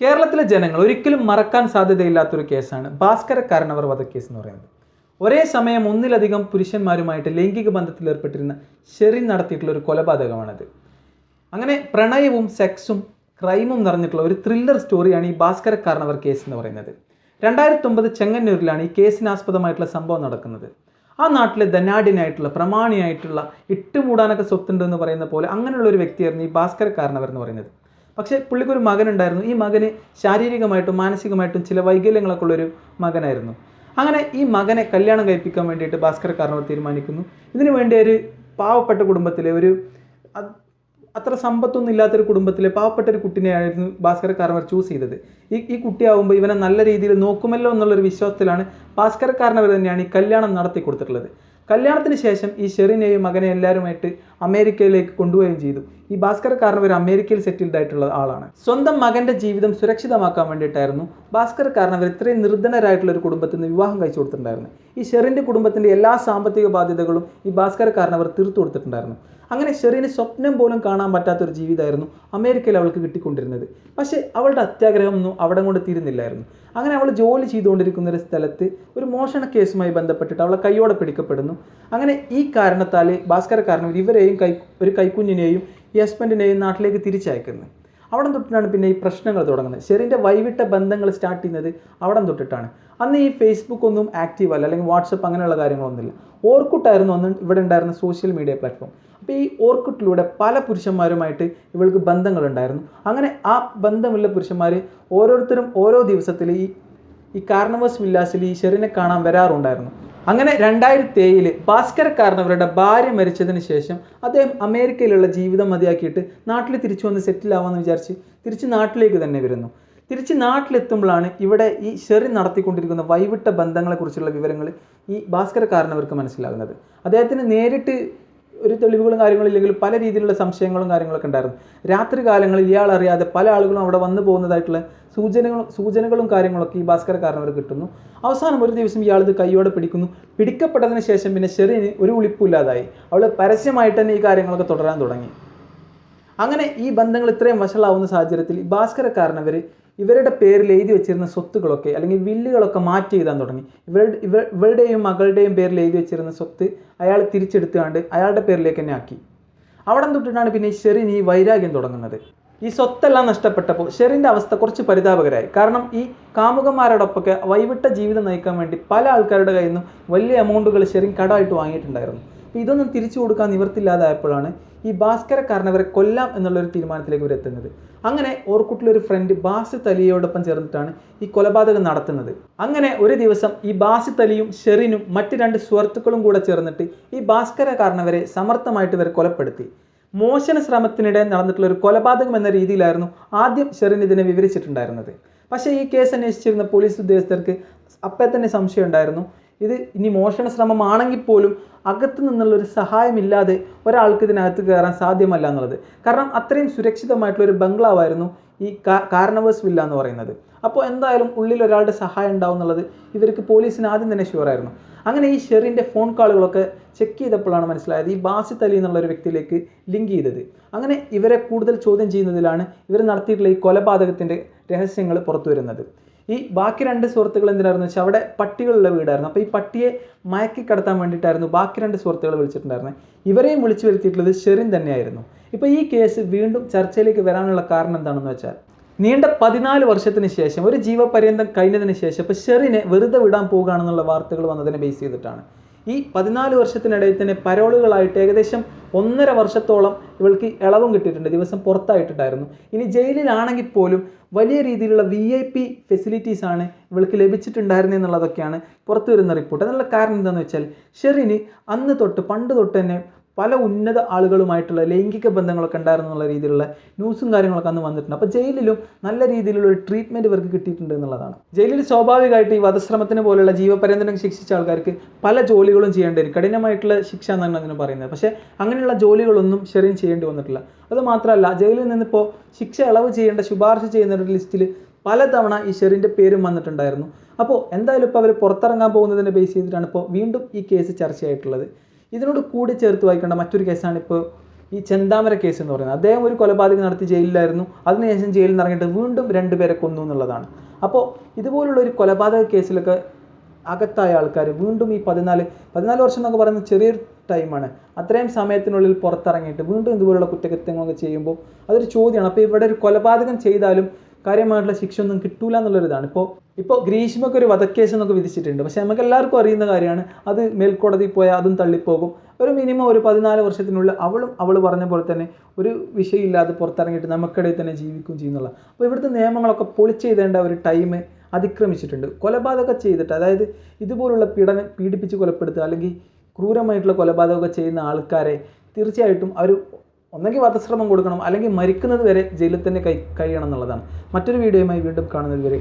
കേരളത്തിലെ ജനങ്ങൾ ഒരിക്കലും മറക്കാൻ സാധ്യതയില്ലാത്തൊരു കേസാണ് ഭാസ്കര കാരണവർ വധക്കേസ് എന്ന് പറയുന്നത്. ഒരേ സമയം ഒന്നിലധികം പുരുഷന്മാരുമായിട്ട് ലൈംഗിക ബന്ധത്തിൽ ഏർപ്പെട്ടിരുന്ന ഷെറിൻ നടത്തിയിട്ടുള്ള ഒരു കൊലപാതകമാണത്. അങ്ങനെ പ്രണയവും സെക്സും ക്രൈമും നിറഞ്ഞിട്ടുള്ള ഒരു ത്രില്ലർ സ്റ്റോറിയാണ് ഈ ഭാസ്കര കാരണവർ കേസ് എന്ന് പറയുന്നത്. രണ്ടായിരത്തി ഒമ്പത് ചെങ്ങന്നൂരിലാണ് ഈ കേസിനാസ്പദമായിട്ടുള്ള സംഭവം നടക്കുന്നത്. ആ നാട്ടിലെ ധനാഢ്യനായിട്ടുള്ള പ്രമാണിയായിട്ടുള്ള ഇട്ടുമൂടാനൊക്കെ സ്വത്തുണ്ടെന്ന് പറയുന്ന പോലെ അങ്ങനെയുള്ള ഒരു വ്യക്തിയായിരുന്നു ഈ ഭാസ്കര കാരണവർ എന്ന് പറയുന്നത്. പക്ഷേ പുള്ളിക്ക് ഒരു മകനുണ്ടായിരുന്നു. ഈ മകന് ശാരീരികമായിട്ടും മാനസികമായിട്ടും ചില വൈകല്യങ്ങളൊക്കെ ഉള്ളൊരു മകനായിരുന്നു. അങ്ങനെ ഈ മകനെ കല്യാണം കഴിപ്പിക്കാൻ വേണ്ടിയിട്ട് ഭാസ്കര കാരണവർ തീരുമാനിക്കുന്നു. ഇതിനു വേണ്ടി ഒരു പാവപ്പെട്ട കുടുംബത്തിലെ ഒരു അത്ര സമ്പത്തൊന്നും ഇല്ലാത്തൊരു കുടുംബത്തിലെ പാവപ്പെട്ട ഒരു കുട്ടിനെയായിരുന്നു ഭാസ്കര കാരണവർ ചൂസ് ചെയ്തത്. ഈ ഈ കുട്ടിയാവുമ്പോൾ ഇവനെ നല്ല രീതിയിൽ നോക്കുമല്ലോ എന്നുള്ളൊരു വിശ്വാസത്തിലാണ് ഭാസ്കര കാരണവർ തന്നെയാണ് ഈ കല്യാണം നടത്തി കൊടുത്തിട്ടുള്ളത്. കല്യാണത്തിന് ശേഷം ഈ ഷെറിനെയും മകനെ എല്ലാവരുമായിട്ട് അമേരിക്കയിലേക്ക് കൊണ്ടുപോവുകയും ചെയ്തു. ഈ ഭാസ്കര ഒരു അമേരിക്കയിൽ സെറ്റിൽഡ് ആയിട്ടുള്ള ആളാണ്. സ്വന്തം മകന്റെ ജീവിതം സുരക്ഷിതമാക്കാൻ വേണ്ടിയിട്ടായിരുന്നു ഭാസ്കര അവർ ഇത്രയും നിർധനരായിട്ടുള്ള ഒരു കുടുംബത്തിൽ നിന്ന് വിവാഹം കഴിച്ചു കൊടുത്തിട്ടുണ്ടായിരുന്നു ഈ ഷെറിന്റെ കുടുംബത്തിന്റെ എല്ലാ സാമ്പത്തിക ബാധ്യതകളും ഈ ഭാസ്കര അവർ തീർത്തു കൊടുത്തിട്ടുണ്ടായിരുന്നു. അങ്ങനെ ഷെറിന് സ്വപ്നം പോലും കാണാൻ പറ്റാത്ത ഒരു ജീവിതമായിരുന്നു അമേരിക്കയിൽ അവൾക്ക് കിട്ടിക്കൊണ്ടിരുന്നത്. പക്ഷേ അവളുടെ അത്യാഗ്രഹമൊന്നും അവിടെ കൊണ്ട് തീരുന്നില്ലായിരുന്നു. അങ്ങനെ അവൾ ജോലി ചെയ്തുകൊണ്ടിരിക്കുന്ന ഒരു സ്ഥലത്ത് ഒരു മോഷണ കേസുമായി ബന്ധപ്പെട്ടിട്ട് അവളെ കൈയോടെ പിടിക്കപ്പെടുന്നു. അങ്ങനെ ഈ കാരണത്താൽ ഭാസ്കര കാരണം ഇവരെയും കൈ ഒരു കൈക്കുഞ്ഞിനെയും ഹസ്ബൻഡിനെയും നാട്ടിലേക്ക് തിരിച്ചയക്കുന്നത് അവിടെ തൊട്ടിട്ടാണ് പിന്നെ ഈ പ്രശ്നങ്ങൾ തുടങ്ങുന്നത്. ഷെറിന്റെ വൈവിട്ട ബന്ധങ്ങൾ സ്റ്റാർട്ട് ചെയ്യുന്നത് അവിടെ തൊട്ടിട്ടാണ്. അന്ന് ഈ ഫേസ്ബുക്ക് ഒന്നും ആക്റ്റീവ് അല്ല അല്ലെങ്കിൽ വാട്സപ്പ് അങ്ങനെയുള്ള കാര്യങ്ങളൊന്നുമില്ല. ഓർക്കുട്ടായിരുന്നു അന്ന് ഇവിടെ ഉണ്ടായിരുന്ന സോഷ്യൽ മീഡിയ പ്ലാറ്റ്ഫോം അപ്പോൾ ഈ ഓർക്കുട്ടിലൂടെ പല പുരുഷന്മാരുമായിട്ട് ഇവൾക്ക് ബന്ധങ്ങളുണ്ടായിരുന്നു. അങ്ങനെ ആ ബന്ധമുള്ള പുരുഷന്മാർ ഓരോരുത്തരും ഓരോ ദിവസത്തിൽ ഈ ഈ കാർണവസ് വില്ലാസിൽ ഈ ഷെറിനെ കാണാൻ വരാറുണ്ടായിരുന്നു. അങ്ങനെ രണ്ടായിരത്തി ഏഴിൽ ഭാസ്കര കാരണവരുടെ ഭാര്യ മരിച്ചതിന് ശേഷം അദ്ദേഹം അമേരിക്കയിലുള്ള ജീവിതം മതിയാക്കിയിട്ട് നാട്ടിൽ തിരിച്ചു വന്ന് സെറ്റിൽ ആവാമെന്ന് വിചാരിച്ച് തിരിച്ച് നാട്ടിലേക്ക് തന്നെ വരുന്നു. തിരിച്ച് നാട്ടിലെത്തുമ്പോഴാണ് ഇവിടെ ഈ ഷെറി നടത്തിക്കൊണ്ടിരിക്കുന്ന വൈവിട്ട ബന്ധങ്ങളെക്കുറിച്ചുള്ള വിവരങ്ങൾ ഈ ഭാസ്കര കാരണവർക്ക് മനസ്സിലാകുന്നത്. അദ്ദേഹത്തിന് നേരിട്ട് ഒരു തെളിവുകളും കാര്യങ്ങളും ഇല്ലെങ്കിൽ പല രീതിയിലുള്ള സംശയങ്ങളും കാര്യങ്ങളൊക്കെ ഉണ്ടായിരുന്നു. രാത്രി കാലങ്ങളിൽ ഇയാൾ അറിയാതെ പല ആളുകളും അവിടെ വന്നു പോകുന്നതായിട്ടുള്ള സൂചനകളും സൂചനകളും കാര്യങ്ങളൊക്കെ ഈ ഭാസ്കര അവർ കിട്ടുന്നു. അവസാനം ഒരു ദിവസം ഇയാൾ ഇത് കൈയോടെ പിടിക്കുന്നു. പിടിക്കപ്പെട്ടതിന് ശേഷം പിന്നെ ഷെറിന് ഒരു ഉളിപ്പില്ലാതായി അവൾ പരസ്യമായിട്ട് തന്നെ ഈ കാര്യങ്ങളൊക്കെ തുടരാൻ തുടങ്ങി. അങ്ങനെ ഈ ബന്ധങ്ങൾ ഇത്രയും വഷളാവുന്ന സാഹചര്യത്തിൽ ഭാസ്കരക്കാരനവർ ഇവരുടെ പേരിൽ എഴുതി വെച്ചിരുന്ന സ്വത്തുകളൊക്കെ അല്ലെങ്കിൽ വില്ലുകളൊക്കെ മാറ്റി എഴുതാൻ തുടങ്ങി. ഇവരുടെ ഇവ ഇവരുടെയും മകളുടെയും പേരിൽ എഴുതി വെച്ചിരുന്ന സ്വത്ത് അയാൾ തിരിച്ചെടുത്തുകൊണ്ട് അയാളുടെ പേരിലേക്ക് തന്നെ ആക്കി. അവിടെ തൊട്ടിട്ടാണ് പിന്നെ ഷെറിൻ ഈ വൈരാഗ്യം തുടങ്ങുന്നത്. ഈ സ്വത്തെല്ലാം നഷ്ടപ്പെട്ടപ്പോൾ ഷെറിന്റെ അവസ്ഥ കുറച്ച് പരിതാപകരായി. കാരണം ഈ കാമുകന്മാരോടൊപ്പമൊക്കെ വൈവിട്ട ജീവിതം നയിക്കാൻ വേണ്ടി പല ആൾക്കാരുടെ കയ്യിൽ നിന്നും വലിയ എമൗണ്ടുകൾ ഷെറിൻ കടമായിട്ട് വാങ്ങിയിട്ടുണ്ടായിരുന്നു. അപ്പോൾ ഇതൊന്നും തിരിച്ചു കൊടുക്കാൻ നിവർത്തില്ലാതായപ്പോഴാണ് ഈ ഭാസ്കര കാരണവരെ കൊല്ലാം എന്നുള്ളൊരു തീരുമാനത്തിലേക്ക് ഇവർ എത്തുന്നത്. അങ്ങനെ ഓർക്കുട്ടിലൊരു ഫ്രണ്ട് ബാസിത്ത് അലിയോടൊപ്പം ചേർന്നിട്ടാണ് ഈ കൊലപാതകം നടത്തുന്നത്. അങ്ങനെ ഒരു ദിവസം ഈ ബാസിത്ത് തലിയും ഷെറിനും മറ്റ് രണ്ട് സുഹൃത്തുക്കളും കൂടെ ചേർന്നിട്ട് ഈ ഭാസ്കര കാരണവരെ സമർത്ഥമായിട്ട് ഇവരെ കൊലപ്പെടുത്തി. മോശന ശ്രമത്തിനിടെ നടന്നിട്ടുള്ള ഒരു കൊലപാതകം എന്ന രീതിയിലായിരുന്നു ആദ്യം ഷെറിൻ ഇതിനെ വിവരിച്ചിട്ടുണ്ടായിരുന്നത്. പക്ഷേ ഈ കേസ് അന്വേഷിച്ചിരുന്ന പോലീസ് ഉദ്യോഗസ്ഥർക്ക് അപ്പം തന്നെ സംശയം ഉണ്ടായിരുന്നു ഇത് ഇനി മോഷണ ശ്രമമാണെങ്കിൽ പോലും അകത്തു നിന്നുള്ള ഒരു സഹായമില്ലാതെ ഒരാൾക്ക് ഇതിനകത്ത് കയറാൻ സാധ്യമല്ല എന്നുള്ളത്. കാരണം അത്രയും സുരക്ഷിതമായിട്ടുള്ള ഒരു ബംഗ്ലാവായിരുന്നു ഈ കാരണവേഴ്സ് വില്ല എന്ന് പറയുന്നത്. അപ്പോൾ എന്തായാലും ഉള്ളിൽ ഒരാളുടെ സഹായം ഉണ്ടാവും എന്നുള്ളത് ഇവർക്ക് പോലീസിന് ആദ്യം തന്നെ ഷുവറായിരുന്നു അങ്ങനെ ഈ ഷെറിന്റെ ഫോൺ കോളുകളൊക്കെ ചെക്ക് ചെയ്തപ്പോഴാണ് മനസ്സിലായത് ഈ ബാസിത്ത് അലി എന്നുള്ള ഒരു വ്യക്തിയിലേക്ക് ലിങ്ക് ചെയ്തത്. അങ്ങനെ ഇവരെ കൂടുതൽ ചോദ്യം ചെയ്യുന്നതിലാണ് ഇവർ നടത്തിയിട്ടുള്ള ഈ കൊലപാതകത്തിന്റെ രഹസ്യങ്ങൾ പുറത്തു വരുന്നത് ഈ ബാക്കി രണ്ട് സുഹൃത്തുക്കൾ എന്തിനായിരുന്നു വെച്ചാൽ അവിടെ പട്ടികളുള്ള വീടായിരുന്നു. അപ്പോൾ ഈ പട്ടിയെ മയക്കി കടത്താൻ വേണ്ടിയിട്ടായിരുന്നു ബാക്കി രണ്ട് സുഹൃത്തുക്കൾ വിളിച്ചിട്ടുണ്ടായിരുന്നത് ഇവരെയും വിളിച്ചു വരുത്തിയിട്ടുള്ളത് ഷെറിൻ തന്നെയായിരുന്നു. ഇപ്പോൾ ഈ കേസ് വീണ്ടും ചർച്ചയിലേക്ക് വരാനുള്ള കാരണം എന്താണെന്ന് വെച്ചാൽ നീണ്ട പതിനാല് വർഷത്തിന് ശേഷം ഒരു ജീവപര്യന്തം കഴിഞ്ഞതിന് ശേഷം ഇപ്പോൾ ഷെറിനെ വെറുതെ വിടാൻ പോകുകയാണെന്നുള്ള വാർത്തകൾ വന്നതിനെ ബേസ് ചെയ്തിട്ടാണ്. ഈ പതിനാല് വർഷത്തിനിടയിൽ തന്നെ പരോളുകളായിട്ട് ഏകദേശം ഒന്നര വർഷത്തോളം ഇവൾക്ക് ഇളവും കിട്ടിയിട്ടുണ്ട്. ദിവസം പുറത്തായിട്ടുണ്ടായിരുന്നു. ഇനി ജയിലിലാണെങ്കിൽ പോലും വലിയ രീതിയിലുള്ള വി ഐ പി ഫെസിലിറ്റീസ് ആണ് ഇവൾക്ക് ലഭിച്ചിട്ടുണ്ടായിരുന്നത് എന്നുള്ളതൊക്കെയാണ് പുറത്തു വരുന്ന റിപ്പോർട്ട് അതിനുള്ള കാരണം എന്താണെന്ന് വെച്ചാൽ ഷെറിന് അന്ന് തൊട്ട് പണ്ട് തൊട്ട് തന്നെ പല ഉന്നത ആളുകളുമായിട്ടുള്ള ലൈംഗിക ബന്ധങ്ങളൊക്കെ ഉണ്ടായിരുന്നു എന്നുള്ള രീതിയിലുള്ള ന്യൂസും കാര്യങ്ങളൊക്കെ അന്ന് വന്നിട്ടുണ്ട്. അപ്പോൾ ജയിലിലും നല്ല രീതിയിലുള്ള ഒരു ട്രീറ്റ്മെന്റ് ഇവർക്ക് കിട്ടിയിട്ടുണ്ട് എന്നുള്ളതാണ്. ജയിലിൽ സ്വാഭാവികമായിട്ട് ഈ വധശ്രമത്തിന് പോലുള്ള ജീവപര്യന്തനം ശിക്ഷിച്ച ആൾക്കാർക്ക് പല ജോലികളും ചെയ്യേണ്ടി വരും. കഠിനമായിട്ടുള്ള ശിക്ഷ എന്നാണ് അതിന് പറയുന്നത്. പക്ഷേ അങ്ങനെയുള്ള ജോലികളൊന്നും ഷെറിൻ ചെയ്യേണ്ടി വന്നിട്ടില്ല. അത് മാത്രമല്ല ജയിലിൽ നിന്നിപ്പോൾ ശിക്ഷ ഇളവ് ചെയ്യേണ്ട ശുപാർശ ചെയ്യുന്ന ഒരു ലിസ്റ്റിൽ പലതവണ ഈ ഷെറിന്റെ പേരും വന്നിട്ടുണ്ടായിരുന്നു. അപ്പോൾ എന്തായാലും ഇപ്പോൾ അവർ പുറത്തിറങ്ങാൻ പോകുന്നതിനെ ബേസ് ചെയ്തിട്ടാണ് ഇപ്പോൾ വീണ്ടും ഈ കേസ് ചർച്ചയായിട്ടുള്ളത്. ഇതിനോട് കൂടി ചേർത്ത് വായിക്കേണ്ട മറ്റൊരു കേസാണ് ഇപ്പോൾ ഈ ചെന്താമര കേസ് എന്ന് പറയുന്നത്. അദ്ദേഹം ഒരു കൊലപാതകം നടത്തി ജയിലിലായിരുന്നു. അതിനുശേഷം ജയിലിൽ നിന്ന് ഇറങ്ങിയിട്ട് വീണ്ടും രണ്ടുപേരെ കൊന്നു എന്നുള്ളതാണ്. അപ്പോൾ ഇതുപോലുള്ള ഒരു കൊലപാതക കേസിലൊക്കെ അകത്തായ ആൾക്കാർ വീണ്ടും ഈ പതിനാല് പതിനാല് വർഷം എന്നൊക്കെ പറയുന്നത് ചെറിയൊരു ടൈമാണ് അത്രയും സമയത്തിനുള്ളിൽ പുറത്തിറങ്ങിയിട്ട് വീണ്ടും ഇതുപോലുള്ള കുറ്റകൃത്യങ്ങളൊക്കെ ചെയ്യുമ്പോൾ അതൊരു ചോദ്യമാണ്. അപ്പോൾ ഇവിടെ ഒരു കൊലപാതകം ചെയ്താലും കാര്യമായിട്ടുള്ള ശിക്ഷ ഒന്നും കിട്ടൂല എന്നുള്ളൊരിതാണ്. ഇപ്പോൾ ഇപ്പോൾ ഗ്രീഷ്മക്ക് ഒരു വധക്കേസ് എന്നൊക്കെ വിധിച്ചിട്ടുണ്ട്. പക്ഷേ നമുക്ക് എല്ലാവർക്കും അറിയുന്ന കാര്യമാണ് അത് മേൽക്കോടതി പോയാൽ അതും തള്ളിപ്പോകും. ഒരു മിനിമം ഒരു പതിനാല് വർഷത്തിനുള്ളിൽ അവളും അവൾ പറഞ്ഞ പോലെ തന്നെ ഒരു വിഷയമില്ലാതെ പുറത്തിറങ്ങിയിട്ട് നമുക്കിടയിൽ തന്നെ ജീവിക്കും ചെയ്യുന്നുള്ള അപ്പോൾ ഇവിടുത്തെ നിയമങ്ങളൊക്കെ പൊളിച്ചെഴുതേണ്ട ഒരു ടൈം അതിക്രമിച്ചിട്ടുണ്ട്. കൊലപാതകം ചെയ്തിട്ട് അതായത് ഇതുപോലുള്ള പീഡനം പീഡിപ്പിച്ച് കൊലപ്പെടുത്തുക അല്ലെങ്കിൽ ക്രൂരമായിട്ടുള്ള കൊലപാതകമൊക്കെ ചെയ്യുന്ന ആൾക്കാരെ തീർച്ചയായിട്ടും അവർ ഒന്നെങ്കിൽ വധശ്രമം കൊടുക്കണം അല്ലെങ്കിൽ മരിക്കുന്നത് വരെ ജയിലിൽ തന്നെ കഴിയണം എന്നുള്ളതാണ്. മറ്റൊരു വീഡിയോയുമായി വീണ്ടും കാണുന്നത് വരെ